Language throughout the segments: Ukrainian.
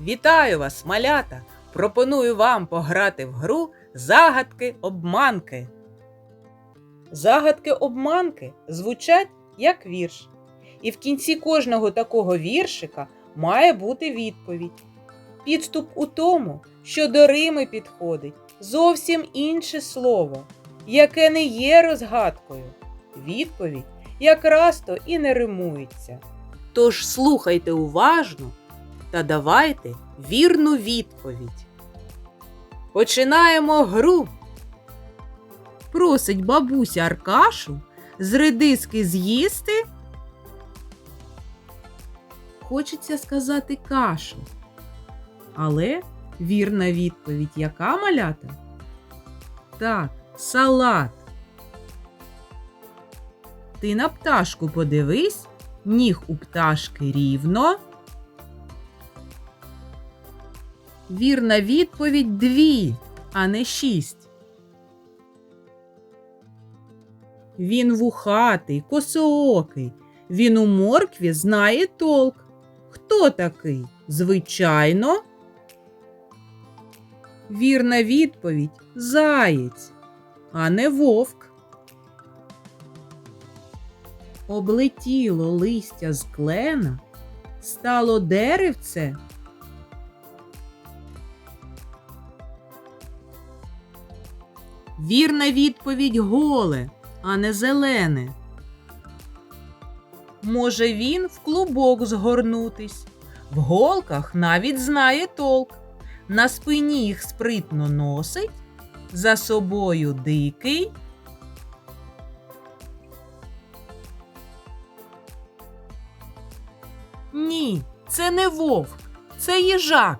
Вітаю вас, малята! Пропоную вам пограти в гру загадки обманки. Загадки обманки звучать як вірш. І в кінці кожного такого віршика має бути відповідь. Підступ у тому, що до Рими підходить зовсім інше слово, яке не є розгадкою. Відповідь якраз то і не римується. Тож слухайте уважно та давайте вірну відповідь. Починаємо гру. Просить бабуся Аркашу з редиски з'їсти. Хочеться сказати кашу. Але вірна відповідь яка малята? Так, салат. Ти на пташку подивись, ніг у пташки рівно. Вірна відповідь дві, а не шість. Він вухатий, косоокий. Він у моркві знає толк. Хто такий? Звичайно. Вірна відповідь заєць, а не вовк. Облетіло листя з клена, стало деревце. Вірна відповідь голе, а не зелене. Може він в клубок згорнутись, в голках навіть знає толк, на спині їх спритно носить, за собою дикий. Ні, це не вовк, це їжак.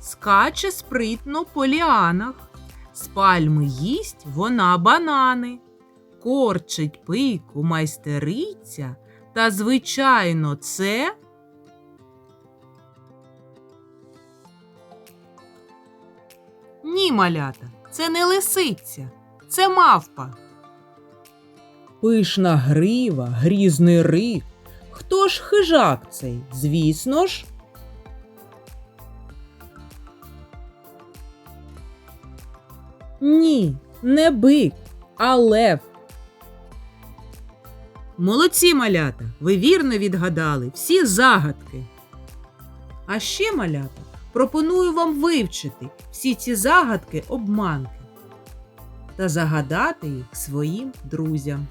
Скаче спритно по ліанах, з пальми їсть вона банани, корчить пику майстериця, та, звичайно, це. Ні, малята, це не лисиця, це мавпа. Пишна грива, грізний рик. Хто ж хижак цей? Звісно ж. Ні, не бик, а лев. Молодці малята, ви вірно відгадали всі загадки. А ще, малята, пропоную вам вивчити всі ці загадки обманки та загадати їх своїм друзям.